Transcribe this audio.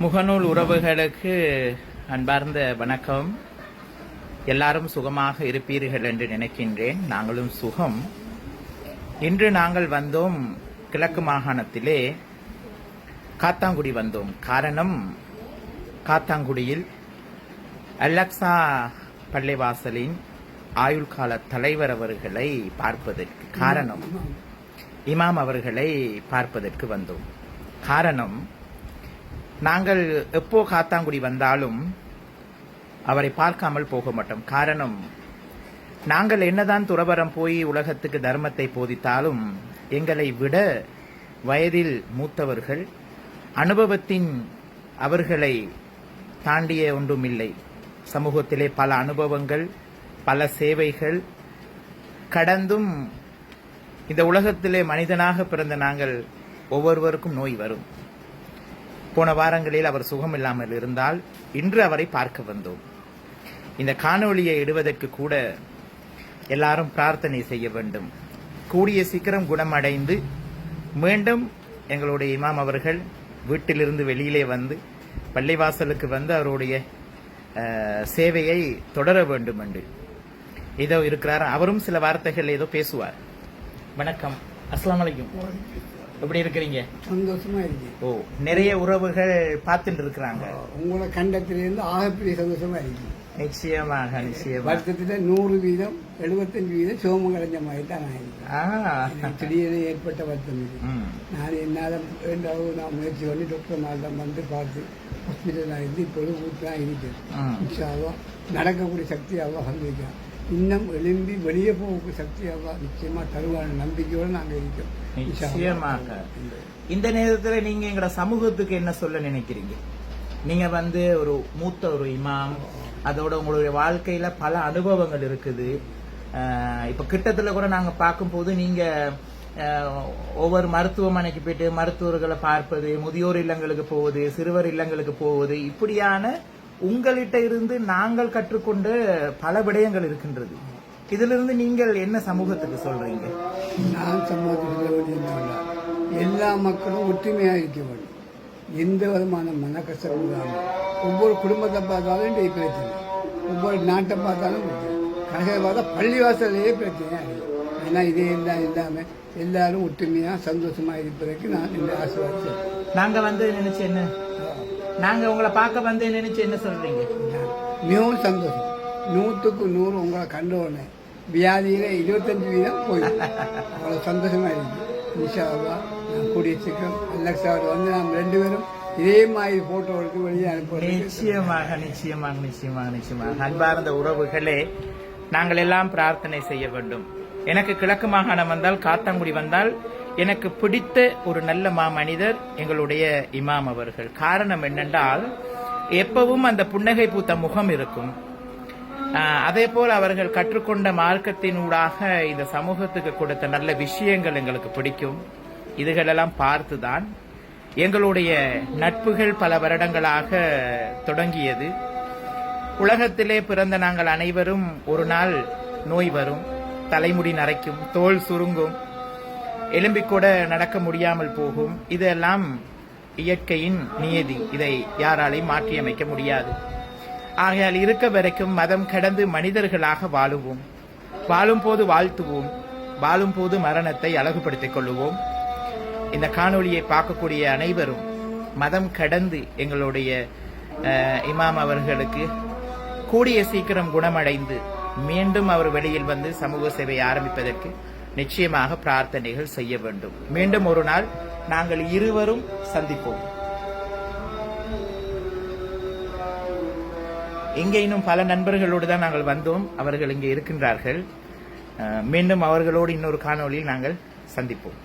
முகநூல் உறவுகளுக்கு அன்பார்ந்த வணக்கம். எல்லாரும் சுகமாக இருப்பீர்கள் என்று நினைக்கின்றேன். நாங்களும் சுகம். இன்று நாங்கள் வந்தோம் கிழக்கு மாகாணத்திலே. காத்தாங்குடி வந்தோம். காரணம் காத்தாங்குடியில் அலெக்சா பள்ளிவாசலின் ஆயுள் கால தலைவர் அவர்களை பார்ப்பதற்கு காரணம். இமாம் அவர்களை பார்ப்பதற்கு வந்தோம். காரணம் நாங்கள் எப்போ காத்தாங்குடி வந்தாலும் அவரை பார்க்காமல் போக மாட்டோம். காரணம் நாங்கள் என்னதான் துறவரம் போய் உலகத்துக்கு தர்மத்தை போதித்தாலும் எங்களை விட வயதில் மூத்தவர்கள் அனுபவத்தின் அவர்களை தாண்டிய ஒன்றுமில்லை. சமூகத்திலே பல அனுபவங்கள் பல சேவைகள் கடந்தும் இந்த உலகத்திலே மனிதனாக பிறந்த நாங்கள் ஒவ்வொருவருக்கும் நோய் வரும். போன வாரங்களில் அவர் சுகம் இல்லாமல் இருந்தால் இன்று அவரை பார்க்க வந்தோம். இந்த காணொளியை இடுவதற்கு கூட எல்லாரும் பிரார்த்தனை செய்ய வேண்டும். கூடிய சீக்கிரம் குணமடைந்து மீண்டும் எங்களுடைய இமாம் அவர்கள் வீட்டிலிருந்து வெளியிலே வந்து பள்ளிவாசலுக்கு வந்து அவருடைய சேவையை தொடர வேண்டும் என்று. ஏதோ இருக்கிறார். அவரும் சில வார்த்தைகள் ஏதோ பேசுவார். வணக்கம். அஸ்லாம் வலைக்கும் எப்படி இருக்கிறீங்க? சந்தோஷமா இருக்கு ஓ நிறைய உறவுகள் பார்த்துட்டு இருக்கிறாங்க உங்களை கண்டத்திலிருந்து ஆகப்பெரிய சந்தோஷமா இருக்கு நிச்சயமாக நிச்சயமாக. வருத்தத்துல நூறு வீதம் எழுபத்தஞ்சு வீதம் சோமம் கலைஞ்ச மாதிரி தான் நான் இருக்கேன் திடீர்னு ஏற்பட்ட வருத்தம் இது. நான் என்னால் வேண்டாவது நான் முயற்சி பண்ணி டாக்டர் மாதம் வந்து பார்த்து ஹாஸ்பிட்டலில் இருந்து இப்பொழுது வீட்டில் இருக்கேன் நடக்கக்கூடிய சக்தி அவ்வளோ சந்திக்கும் இன்னும் எழும்பி வெளியே போகக்கூடிய சக்தி நிச்சயமா தருவான நம்பிக்கையோடு நாங்கள் இருக்கோம். நிச்சயமாக. இந்த நேரத்துல நீங்க எங்கட சமூகத்துக்கு என்ன சொல்ல நினைக்கிறீங்க? நீங்க வந்து ஒரு மூத்த ஒரு இமாம் அதோட உங்களுடைய வாழ்க்கையில பல அனுபவங்கள் இருக்குது. இப்ப கிட்டத்துல கூட நாங்க பார்க்கும்போது நீங்க ஒவ்வொரு மருத்துவமனைக்கு போயிட்டு மருத்துவர்களை பார்ப்பது முதியோர் இல்லங்களுக்கு போவது சிறுவர் இல்லங்களுக்கு போவது இப்படியான உங்கள்கிட்ட இருந்து நாங்கள் கற்றுக்கொண்ட பல விடயங்கள் இருக்கின்றது. இதிலிருந்து நீங்கள் என்ன சமூகத்துக்கு சொல்றீங்க? நான் வேண்டியது எல்லா மக்களும் ஒற்றுமையாக இருக்க வேண்டும். எந்த விதமான மனக்கஷ்டம் இல்லாமல் ஒவ்வொரு குடும்பத்தை பார்த்தாலும் இன்றைய பிரச்சனை. ஒவ்வொரு நாட்டை பார்த்தாலும் கடைசியில் பார்த்தா பள்ளிவாசலையே பிரச்சனையாக இருக்கு ஏன்னா இதே எல்லாம் இல்லாமல் எல்லாரும் ஒற்றுமையாக சந்தோஷமாக இருப்பதற்கு நான் இந்த ஆசீர்வாதம் நாங்க வந்து நினைச்சு என்ன? நாங்க உங்களை பார்க்க வந்து நினைச்சு என்ன சொல்றீங்க? மிகவும் சந்தோஷம். நூற்றுக்கு நூறு உங்களை கண்ட உடனே வியாதியில இருபத்தஞ்சு வீதம் போயிடும் அவ்வளோ சந்தோஷமா இருக்கு. இன்ஷா அல்லாஹ் நான் கூடிய சீக்கிரம் அலெக்சாவோட வந்து நாம் ரெண்டு பேரும் இதே மாதிரி போட்டோ எடுத்து வெளியே அனுப்புறது நிச்சயமாக நிச்சயமாக நிச்சயமாக நிச்சயமாக. அன்பார்ந்த உறவுகளே நாங்கள் எல்லாம் பிரார்த்தனை செய்ய வேண்டும். எனக்கு கிழக்கு மாகாணம் வந்தால் காத்தாங்குடி வந்தால் எனக்கு பிடித்த ஒரு நல்ல மாமனிதர் எங்களுடைய இமாம் அவர்கள். காரணம் என்னென்றால் எப்பவும் அந்த புன்னகை பூத்த முகம் இருக்கும். அதே போல் அவர்கள் கற்றுக்கொண்ட மார்க்கத்தினூடாக இந்த சமூகத்துக்கு கொடுத்த நல்ல விஷயங்கள் எங்களுக்கு பிடிக்கும். இதுகளெல்லாம் பார்த்துதான் எங்களுடைய நட்புகள் பல வருடங்களாக தொடங்கியது. உலகத்திலே பிறந்த நாங்கள் அனைவரும் ஒரு நாள் நோய் வரும் தலைமுடி நரைக்கும் தோல் சுருங்கும். எலும்பிக்கூட நடக்க முடியாமல் போகும். இதெல்லாம் இயற்கையின் நியதி. இதை யாராலையும் மாற்றியமைக்க முடியாது. ஆகையால் இருக்க வரைக்கும் மதம் கடந்து மனிதர்களாக வாழுவோம். வாழும் போது வாழ்த்துவோம். வாழும் போது மரணத்தை அழகுபடுத்திக் கொள்ளுவோம். இந்த காணொளியை பார்க்கக்கூடிய அனைவரும் மதம் கடந்து எங்களுடைய இமாம் அவர்களுக்கு கூடிய சீக்கிரம் குணமடைந்து மீண்டும் அவர் வெளியில் வந்து சமூக சேவை ஆரம்பிப்பதற்கு நிச்சயமாக பிரார்த்தனைகள் செய்ய வேண்டும். மீண்டும் ஒரு நாள் நாங்கள் இருவரும் சந்திப்போம். இங்கே இன்னும் பல நண்பர்களோடு தான் நாங்கள் வந்தோம். அவர்கள் இங்கே இருக்கின்றார்கள். மீண்டும் அவர்களோடு இன்னொரு காணொலியில் நாங்கள் சந்திப்போம்.